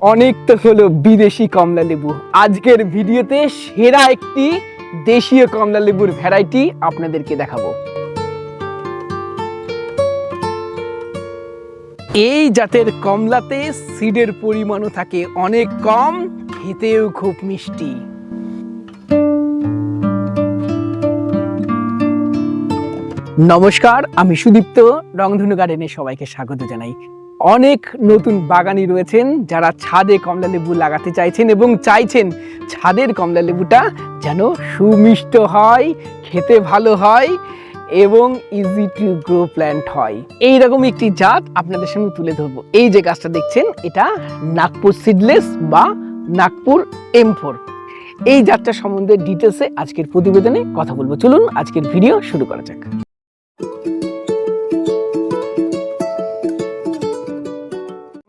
অনেক তো হলো বিদেশি কমলা লেবু। আজকের ভিডিওতে সেরা একটি দেশীয় কমলা লেবুর ভ্যারাইটি আপনাদেরকে দেখাবো। এই জাতের কমলাতে সিডের পরিমাণও থাকে অনেক কম, খেতেও খুব মিষ্টি। নমস্কার, আমি সুদীপ্ত, রংধনু গার্ডেনে সবাইকে স্বাগত জানাই। অনেক নতুন বাগানি রয়েছেন যারা ছাদে কমলা লেবু লাগাতে চাইছেন এবং চাইছেন ছাদের কমলা লেবুটা যেন সুমিষ্ট হয়, খেতে ভালো হয় এবং ইজি টু গ্রো প্ল্যান্ট হয়। এইরকম একটি জাত আপনাদের সামনে তুলে ধরবো। এই যে গাছটা দেখছেন, এটা নাগপুর সিডলেস বা নাগপুর এম এই জাতটা সম্বন্ধে ডিটেলসে আজকের প্রতিবেদনে কথা বলব। চলুন আজকের ভিডিও শুরু করা যাক।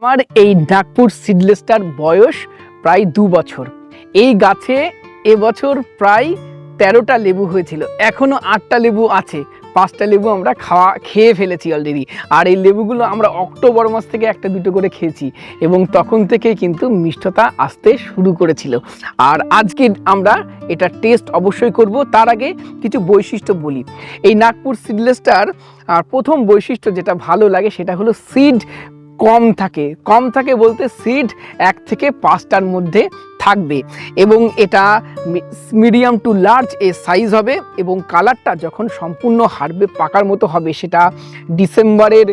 আমার এই নাগপুর সিডলেসটার বয়স প্রায় দু বছর। এই গাছে এবছর প্রায় তেরোটা লেবু হয়েছিল। এখনও আটটা লেবু আছে। পাঁচটা লেবু আমরা খাওয়া, খেয়ে ফেলেছি অলরেডি আর এই লেবুগুলো আমরা অক্টোবর মাস থেকে একটা দুটো করে খেয়েছি এবং তখন থেকে কিন্তু মিষ্টতা আসতে শুরু করেছিল। আর আজকে আমরা এটা টেস্ট অবশ্যই করব। তার আগে কিছু বৈশিষ্ট্য বলি। এই নাগপুর সিডলেসটার আর প্রথম বৈশিষ্ট্য যেটা ভালো লাগে সেটা হলো সিড কম থাকে। কম থাকে বলতে সিড এক থেকে পাঁচটার মধ্যে থাকবে এবং এটা medium to large a size হবে এবং কালারটা যখন সম্পূর্ণ হারবে, পাকার মতো হবে, সেটা ডিসেম্বরের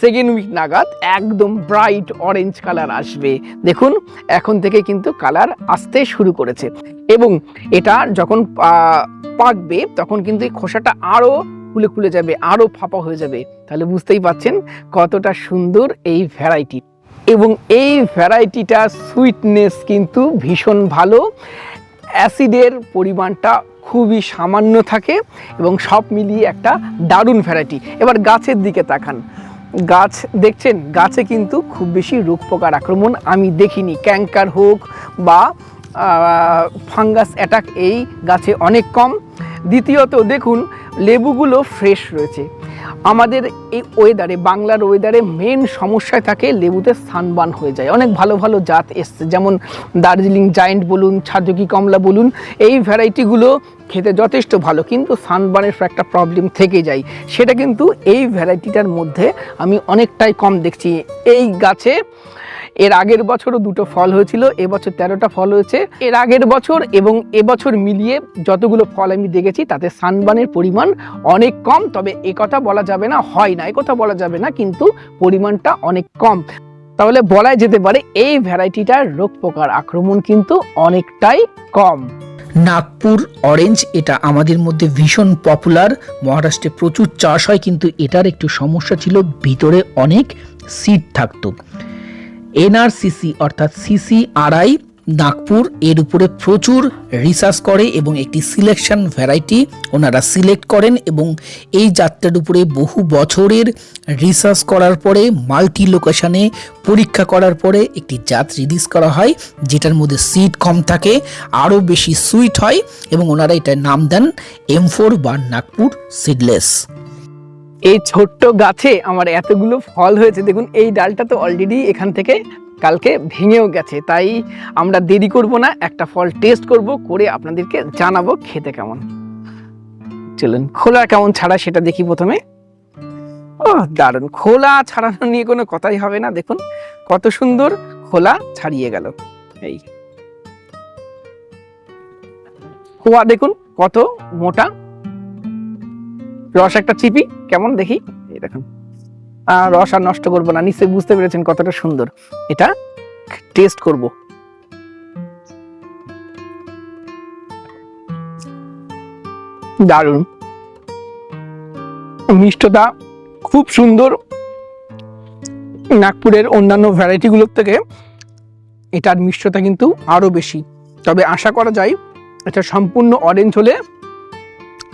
সেকেন্ড উইক নাগাদ একদম ব্রাইট অরেঞ্জ কালার আসবে। দেখুন, এখন থেকে কিন্তু কালার আসতে শুরু করেছে এবং এটা যখন পাকবে, তখন কিন্তু এই খোসাটা আরও খুলে খুলে যাবে আরও ফাঁপা হয়ে যাবে। তাহলে বুঝতেই পাচ্ছেন কতটা সুন্দর এই ভ্যারাইটি এবং এই ভ্যারাইটিটা সুইটনেস কিন্তু ভীষণ ভালো। অ্যাসিডের পরিমাণটা খুবই সামান্য থাকে এবং সব মিলিয়ে একটা দারুণ ভ্যারাইটি এবার গাছের দিকে তাকান। গাছ, দেখছেন? গাছে কিন্তু খুব বেশি রোগ পোকার আক্রমণ আমি দেখিনি। ক্যাঙ্কার হোক বা ফাঙ্গাস অ্যাটাক এই গাছে অনেক কম। দ্বিতীয়ত দেখুন লেবুগুলো ফ্রেশ রয়েছে। আমাদের এই ওয়েদারে বাংলার ওয়েদারে মেন সমস্যায় থাকে লেবুতে সানবান হয়ে যায়। অনেক ভালো ভালো জাত এসছে, যেমন দার্জিলিং জায়েন্ট বলুন ছাজকি কমলা বলুন, এই ভ্যারাইটিগুলো খেতে যথেষ্ট ভালো, কিন্তু সানবানের একটা প্রবলেম থেকে যায়। সেটা কিন্তু এই ভ্যারাইটিটার মধ্যে আমি অনেকটাই কম দেখছি। এই গাছে এর আগের বছরও দুটো ফল হয়েছিল এবছর তেরোটা ফল হয়েছে। এর আগের বছর এবং এবছর মিলিয়ে যতগুলো ফল আমি দেখেছি, তাতে সানবানের পরিমাণ অনেক কম, তবে একথা বলা যাবে না, হয় না একথা বলা যাবে না, কিন্তু পরিমাণটা অনেক কম। তাহলে বলাই যেতে পারে এই ভ্যারাইটিটার রোগ পোকার আক্রমণ কিন্তু অনেকটাই কম। নাগপুর অরেঞ্জ, এটা আমাদের মধ্যে ভীষণ পপুলার। মহারাষ্ট্রে প্রচুর চাষ হয়, কিন্তু এটার একটু সমস্যা ছিল, ভিতরে অনেক সিড থাকতো। এনআরসিসি অর্থাৎ সিসি আড়াই নাগপুর, এর উপরে প্রচুর রিসার্চ করে এবং একটি সিলেকশন ভ্যারাইটি ওনারা সিলেক্ট করেন এবং এই জাতটার উপরে বহু বছরের রিসার্চ করার পরে মাল্টি লোকেশনে পরীক্ষা করার পরে একটি জাত রিলিজ করা হয়, যেটার মধ্যে সিড কম থাকে, আরও বেশি সুইট হয় এবং ওনারা এটার নাম দেন এম ফোর বা নাগপুর সিডলেস এই ছোট্ট গাছে আমার এতগুলো ফল হয়েছে। দেখুন, এই ডালটা তো অলরেডি এখান থেকে কালকে ভেঙেও গেছে। তাই আমরা দেরি করব না, একটা ফল টেস্ট করব, করে আপনাদেরকে জানাব খেতে কেমন। চলুন, খোলা কেমন ছাড়া সেটা দেখি প্রথমে। ও দারুণ। খোলা ছাড়ানো নিয়ে কোনো কথাই হবে না। দেখুন, কত সুন্দর খোলা ছাড়িয়ে গেল। এই। খোয়া দেখুন, কত মোটা রস একটা চিপি, কেমন দেখি? এই দেখুন। আর রস আর নষ্ট করব না, নিশ্চয়ই বুঝতে পেরেছেন কতটা সুন্দর। এটা টেস্ট করব। দারুণ। মিষ্টতা খুব সুন্দর। নাগপুরের অন্যান্য ভ্যারাইটিগুলোর থেকে এটার মিষ্টতা কিন্তু আরও বেশি। তবে আশা করা যায়, এটা সম্পূর্ণ অরেঞ্জ হলে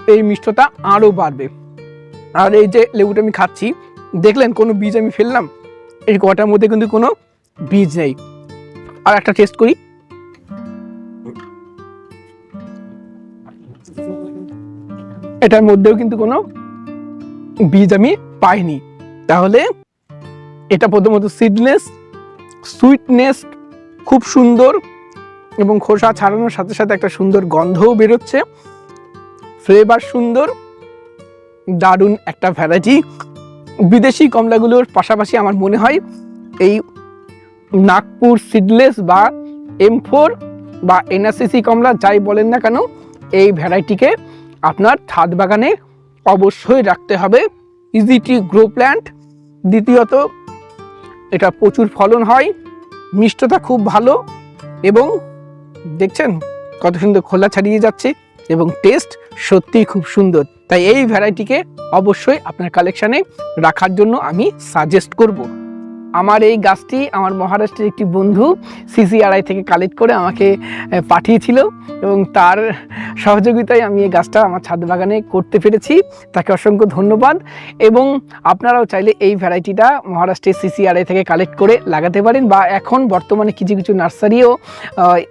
এই মিষ্টতা আরও বাড়বে। আর এই যে লেবুটা আমি খাচ্ছি, দেখলেন কোনো বীজ আমি ফেললাম? এই কটার মধ্যে কিন্তু কোনো বীজ নেই। আর একটা টেস্ট করি। এটার মধ্যেও কিন্তু কোনো বীজ আমি পাইনি। তাহলে এটা প্রথমত সিডনেস সুইটনেস খুব সুন্দর এবং খোসা ছাড়ানোর সাথে সাথে একটা সুন্দর গন্ধও বেরোচ্ছে। ফ্লেভার সুন্দর, দারুণ একটা ভ্যারাইটি বিদেশি কমলাগুলোর পাশাপাশি আমার মনে হয় এই নাগপুর সিডলেস বা এম ফোর বা এনআরসিসি কমলা যাই বলেন না কেন, এই ভ্যারাইটিকে আপনার ছাদ বাগানে অবশ্যই রাখতে হবে। ইজি টু গ্রো প্ল্যান্ট দ্বিতীয়ত, এটা প্রচুর ফলন হয়, মিষ্টতা খুব ভালো এবং দেখছেন কত সুন্দর খোলা ছাড়িয়ে যাচ্ছে। এবং টেস্ট সত্যিই খুব সুন্দর। তাই এই ভ্যারাইটিকে অবশ্যই আপনার কালেকশানে রাখার জন্য আমি সাজেস্ট করব। আমার এই গাছটি আমার মহারাষ্ট্রের একটি বন্ধু সিসিআরআই থেকে কালেক্ট করে আমাকে পাঠিয়েছিল এবং তার সহযোগিতায় আমি এই গাছটা আমার ছাদ বাগানে করতে পেরেছি। তাকে অসংখ্য ধন্যবাদ এবং আপনারাও চাইলে এই ভ্যারাইটিটা মহারাষ্ট্রের সিসিআরআই থেকে কালেক্ট করে লাগাতে পারেন বা এখন বর্তমানে কিছু কিছু নার্সারিও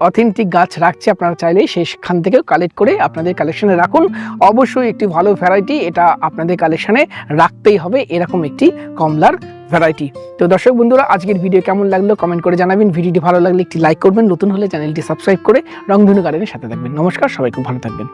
অথেন্টিক গাছ রাখছে। আপনারা চাইলে সেখান থেকেও কালেক্ট করে আপনাদের কালেকশানে রাখুন। অবশ্যই একটি ভালো ভ্যারাইটি এটা আপনাদের কালেকশানে রাখতেই হবে। এরকম একটি কমলার ভ্যারাইটি তো দর্শক বন্ধুরা, আজকের ভিডিও কেমন লাগল কমেন্ট করে জানাবেন। ভিডিওটি ভালো লাগলে একটি লাইক করবেন। নতুন হলে চ্যানেলটি সাবস্ক্রাইব করে রংধনু গার্ডেনের সাথে থাকবেন। নমস্কার, সবাই খুব ভালো থাকবেন।